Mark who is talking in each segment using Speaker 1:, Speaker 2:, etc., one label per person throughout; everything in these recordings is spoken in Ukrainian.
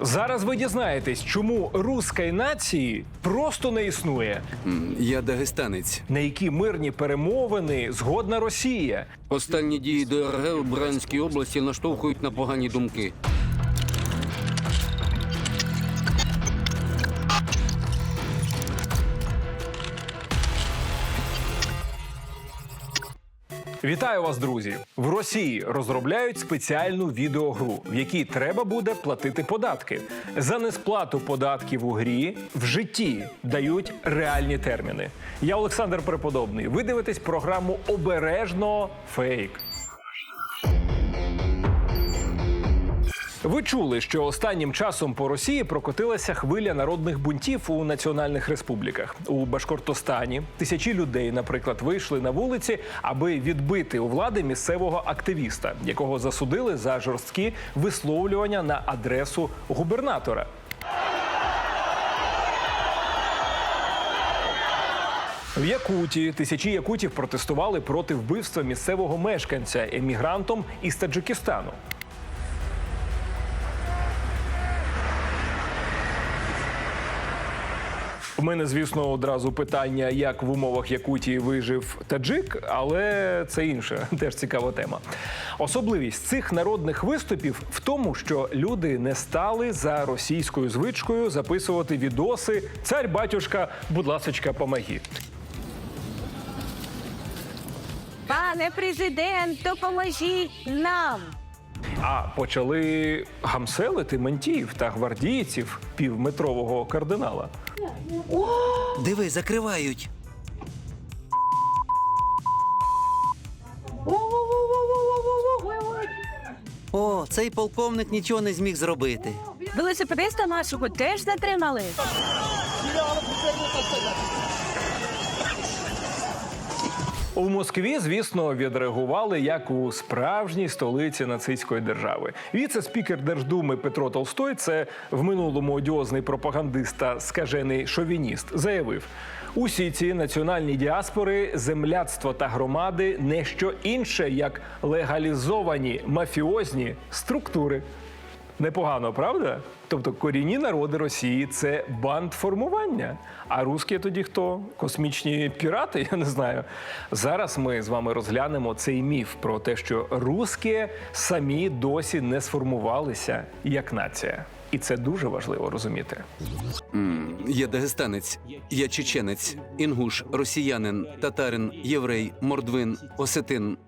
Speaker 1: Зараз ви дізнаєтесь, чому руської нації просто не існує,
Speaker 2: Я дагестанець.
Speaker 1: на які мирні перемовини згодна Росія.
Speaker 2: Останні дії ДРГ у Брянській області наштовхують на погані думки.
Speaker 1: Вітаю вас, друзі! В Росії розробляють спеціальну відеогру, в якій треба буде платити податки. За несплату податків у грі в житті дають реальні терміни. Я Олександр Преподобний. Ви дивитесь програму Обережно фейк. Ви чули, що останнім часом по Росії прокотилася хвиля народних бунтів у національних республіках. У Башкортостані тисячі людей, наприклад, вийшли на вулиці, аби відбити у влади місцевого активіста, якого засудили за жорсткі висловлювання на адресу губернатора. В Якутії тисячі якутів протестували проти вбивства місцевого мешканця емігрантом із Таджикистану. У мене, звісно, одразу питання, як в умовах Якутії вижив таджик, але це інша теж цікава тема. Особливість цих народних виступів в тому, що люди не стали за російською звичкою записувати відоси Цар батюшка, будь ласочка, помогіть.
Speaker 3: Пане президент, допоможіть нам.
Speaker 1: А почали гамселити ментів та гвардійців півметрового кардинала.
Speaker 4: Диви, закривають. О, цей полковник нічого не зміг зробити.
Speaker 3: Велосипедиста нашого теж затримали.
Speaker 1: У Москві, звісно, відреагували як у справжній столиці нацистської держави. Віце-спікер Держдуми Петро Толстой, це в минулому одіозний пропагандист та скажений шовініст, заявив: усі ці національні діаспори, земляцтво та громади не що інше, як легалізовані мафіозні структури. Непогано, правда? Тобто корінні народи Росії це бандформування. А русські тоді хто? Космічні пірати? Я не знаю. Зараз ми з вами розглянемо цей міф про те, що русські самі досі не сформувалися як нація. І це дуже важливо розуміти.
Speaker 2: Я дагестанець, я чеченець, інгуш, росіянин, татарин, єврей, мордвин, осетин.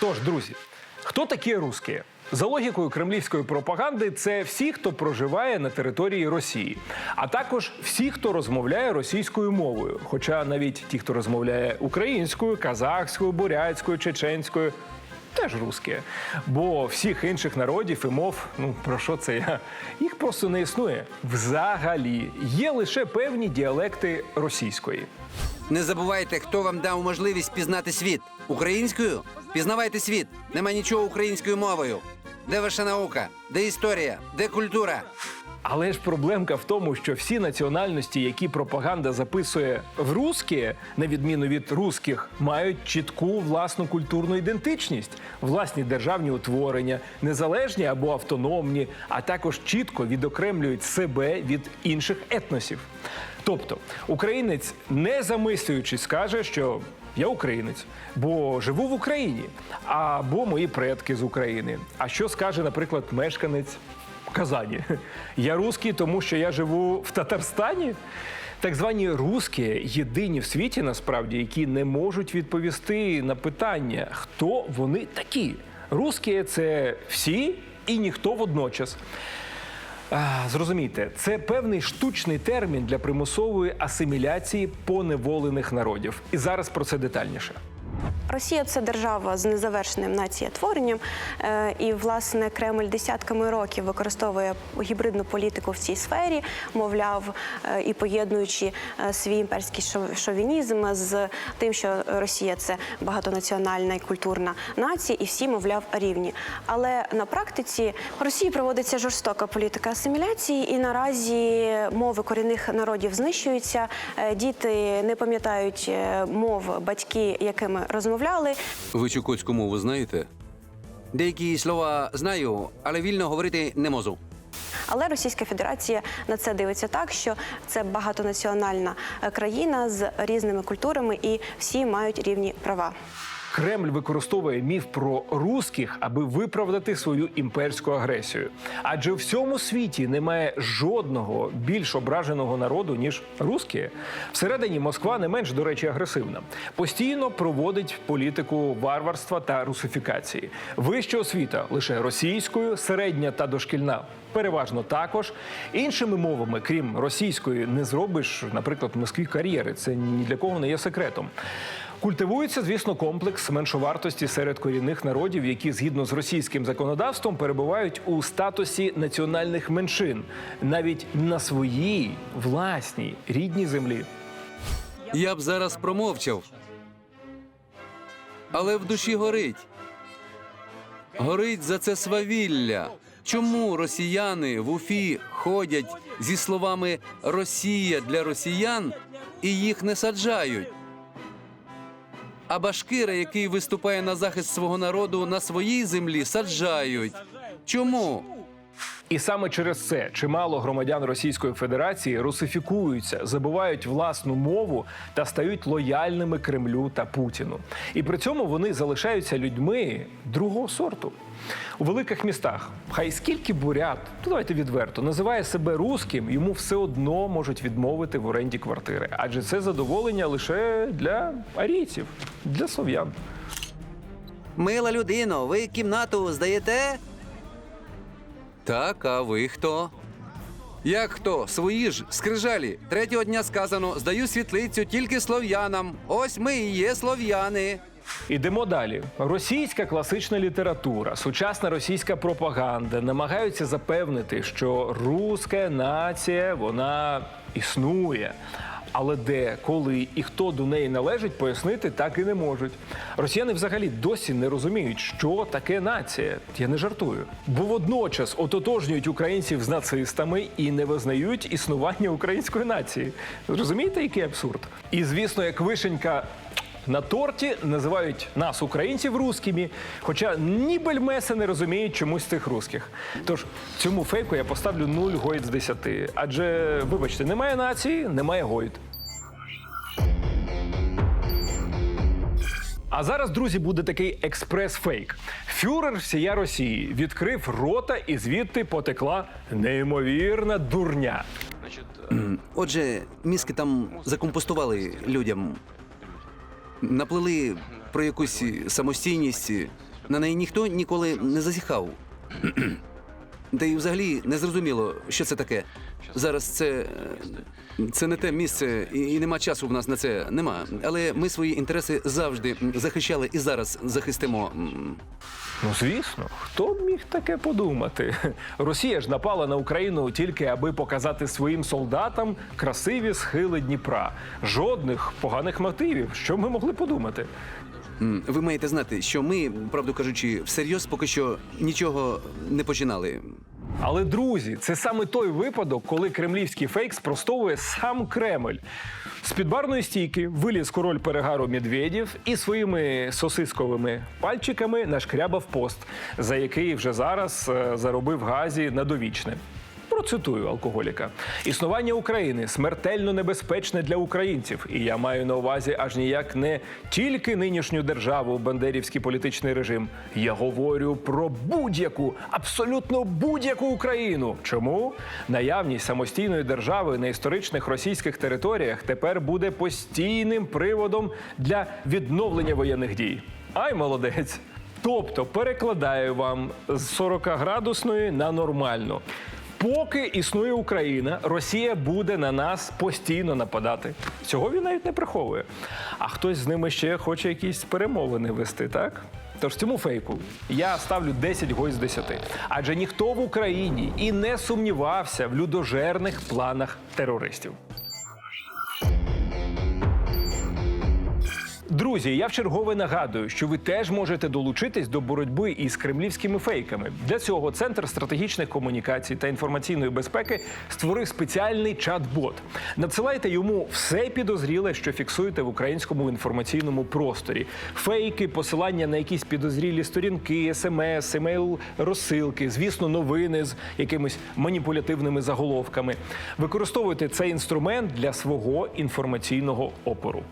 Speaker 1: Тож, друзі, хто такі русські? За логікою кремлівської пропаганди, це всі, хто проживає на території Росії, а також всі, хто розмовляє російською мовою. Хоча навіть ті, хто розмовляє українською, казахською, бурятською, чеченською. Теж русські, бо всіх інших народів і мов, ну про що це я? Їх просто не існує. Взагалі є лише певні діалекти російської.
Speaker 4: Не забувайте, хто вам дав можливість пізнати світ. Українською? Пізнавайте світ. Нема нічого українською мовою. Де ваша наука? Де історія? Де культура?
Speaker 1: Але ж проблемка в тому, що всі національності, які пропаганда записує в русські, на відміну від русських, мають чітку власну культурну ідентичність, власні державні утворення, незалежні або автономні, а також чітко відокремлюють себе від інших етносів. Тобто, українець, не замислюючись, скаже, що я українець, бо живу в Україні, або мої предки з України. А що скаже, наприклад, мешканець Казані. Я русський, тому що я живу в Татарстані. Так звані русські єдині в світі, насправді, які не можуть відповісти на питання, хто вони такі. Русські це всі і ніхто водночас. Зрозумійте, це певний штучний термін для примусової асиміляції поневолених народів. І зараз про це детальніше.
Speaker 5: Росія це держава з незавершеним націєтворенням, Е, і власне Кремль десятками років використовує гібридну політику в цій сфері, мовляв, е, і поєднуючи е, свій імперський шов- шовінізм з тим, що Росія це багатонаціональна і культурна нація, і всі, мовляв, рівні. Але на практиці в Росії проводиться жорстока політика асиміляції, і наразі мови корінних народів знищуються. Діти не пам'ятають мов батьки, якими розмовляли.
Speaker 2: Ви чукотську мову знаєте?
Speaker 4: Деякі слова знаю, але вільно говорити не можу.
Speaker 5: Але Російська Федерація на це дивиться так, що це багатонаціональна е, країна з різними культурами, і всі мають рівні права.
Speaker 1: Кремль використовує міф про русських, аби виправдати свою імперську агресію. Адже в всьому світі немає жодного більш ображеного народу ніж русські. Всередині Москва не менш, до речі, агресивна. Постійно проводить політику варварства та русифікації. Вища освіта лише російською, середня та дошкільна. Переважно також іншими мовами, крім російської, не зробиш, наприклад, в Москві кар'єри. Це ні для кого не є секретом. Культивується, звісно, комплекс меншовартості серед корінних народів, які згідно з російським законодавством перебувають у статусі національних меншин, навіть на своїй власній рідній землі.
Speaker 2: Я б зараз промовчав. Але в душі горить. Горить за це свавілля. Чому росіяни в Уфі ходять зі словами Росія для росіян і їх не саджають? А башкира, який виступає на захист свого народу на своїй землі, саджають. Чому?
Speaker 1: І саме через це чимало громадян Російської Федерації русифікуються, забувають власну мову та стають лояльними Кремлю та Путіну. І при цьому вони залишаються людьми другого сорту. У великих містах, хай скільки бурят, ну давайте відверто, називає себе русським, йому все одно можуть відмовити в оренді квартири. Адже це задоволення лише для арійців, для слов'ян.
Speaker 4: Мила людино, ви кімнату здаєте?
Speaker 2: Так, а ви хто? Як хто? Свої ж скрижалі. Третього дня сказано: здаю світлицю тільки слов'янам. Ось ми і є слов'яни.
Speaker 1: Ідемо далі. Російська класична література, сучасна російська пропаганда намагаються запевнити, що руська нація вона існує. Але де, коли і хто до неї належить, пояснити так і не можуть. Росіяни взагалі досі не розуміють, що таке нація. Я не жартую. Бо водночас ототожнюють українців з нацистами і не визнають існування української нації. Розумієте, який абсурд? І звісно, як вишенька на торті називають нас, українців, русскими, хоча ні бельмеси не розуміють чомусь цих русських. Тож цьому фейку я поставлю 0 гойд з 10. Адже, вибачте, немає нації, немає гойд. А зараз, друзі, буде такий експрес-фейк. Фюрер всія Росії відкрив рота і звідти потекла неймовірна дурня.
Speaker 4: Отже, мізки там закомпостували людям. Наплели про якусь самостійність. На неї ніхто ніколи не зазіхав. Та й взагалі не зрозуміло, що це таке. Зараз це, це не те місце, і, і нема часу в нас на це. Нема. Але ми свої інтереси завжди захищали і зараз захистимо.
Speaker 1: Ну, звісно, хто б міг таке подумати? Росія ж напала на Україну тільки аби показати своїм солдатам красиві схили Дніпра. Жодних поганих мотивів. Що ми могли подумати?
Speaker 4: Ви маєте знати, що ми, правду кажучи, всерйоз поки що нічого не починали.
Speaker 1: Але друзі, це саме той випадок, коли кремлівський фейк спростовує сам Кремль. З підбарної стійки виліз король перегару Медведєв і своїми сосисковими пальчиками нашкрябав пост, за який вже зараз е, заробив газі на довічне. Процитую алкоголіка: існування України смертельно небезпечне для українців, і я маю на увазі аж ніяк не тільки нинішню державу, бандерівський політичний режим. Я говорю про будь-яку, абсолютно будь-яку Україну. Чому наявність самостійної держави на історичних російських територіях тепер буде постійним приводом для відновлення воєнних дій? Ай, молодець! Тобто перекладаю вам з 40-градусної на нормальну. Поки існує Україна, Росія буде на нас постійно нападати. Цього він навіть не приховує. А хтось з ними ще хоче якісь перемовини вести, так? Тож цьому фейку я ставлю 10 гой з 10. Адже ніхто в Україні і не сумнівався в людожерних планах терористів. Друзі, я вчергове нагадую, що ви теж можете долучитись до боротьби із кремлівськими фейками. Для цього центр стратегічних комунікацій та інформаційної безпеки створив спеціальний чат-бот. Надсилайте йому все підозріле, що фіксуєте в українському інформаційному просторі: фейки, посилання на якісь підозрілі сторінки, смс, емейл розсилки, звісно, новини з якимись маніпулятивними заголовками. Використовуйте цей інструмент для свого інформаційного опору.